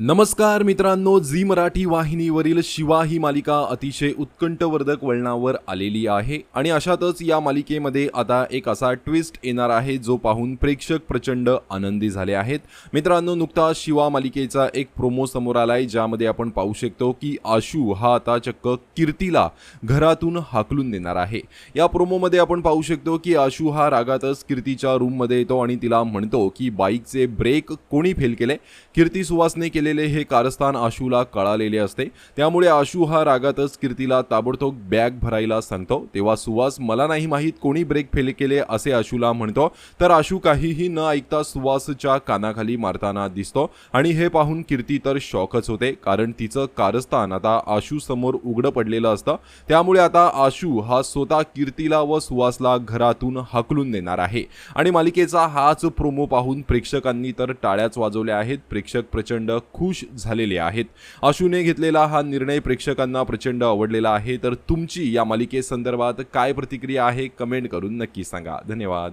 नमस्कार मित्रांनो झी मराठी वाहिनीवरील शिवा ही मालिका अतिशय उत्कंठवर्धक वळणावर आलेली आहे आणि अशातच या मालिकेमध्ये आता एक असा ट्विस्ट येणार आहे जो पाहून प्रेक्षक प्रचंड आनंदी झाले आहेत. मित्रांनो नुकताच शिवा मालिकेचा एक प्रोमो समोर आलाय ज्यामध्ये आपण पाहू शकतो की आशू हा आता चक्क कीर्तीला घरातून हाकलून देणार आहे. या प्रोमोमध्ये आपण पाहू शकतो की आशू हा रागातच कीर्तीच्या रूममध्ये येतो आणि तिला म्हणतो की बाईकचे ब्रेक कोणी फेल केले? कीर्ती सुवासने केलेले हे कारस्थान आशूला कळालेले असते. त्यामुळे आशू हा रागातच कीर्तीला ताबडतोब बॅग भरायला सांगतो. तेव्हा सुवास मला नाही माहीत कोणी ब्रेक फेल केले असे आशूला म्हणतो. तर आशू काहीही न ऐकता सुवासच्या कानाखाली मारताना दिसतो. आणि हे पाहून कीर्ती तर शॉकच होते कारण तिचं कारस्थान आता आशू समोर उघडं पडलेलं असतं. त्यामुळे आता आशू हा स्वतः कीर्तीला व सुवासला घरातून हाकलून देणार आहे. आणि मालिकेचा हाच प्रोमो पाहून प्रेक्षकांनी तर टाळ्याच वाजवल्या आहेत. प्रेक्षक प्रचंड खुश झालेले आहेत. आशूने घेतलेला हा निर्णय प्रेक्षकांना प्रचंड आवडलेला आहे. तर तुमची या मालिकेसंदर्भात काय प्रतिक्रिया आहे कमेंट करून नक्की सांगा. धन्यवाद.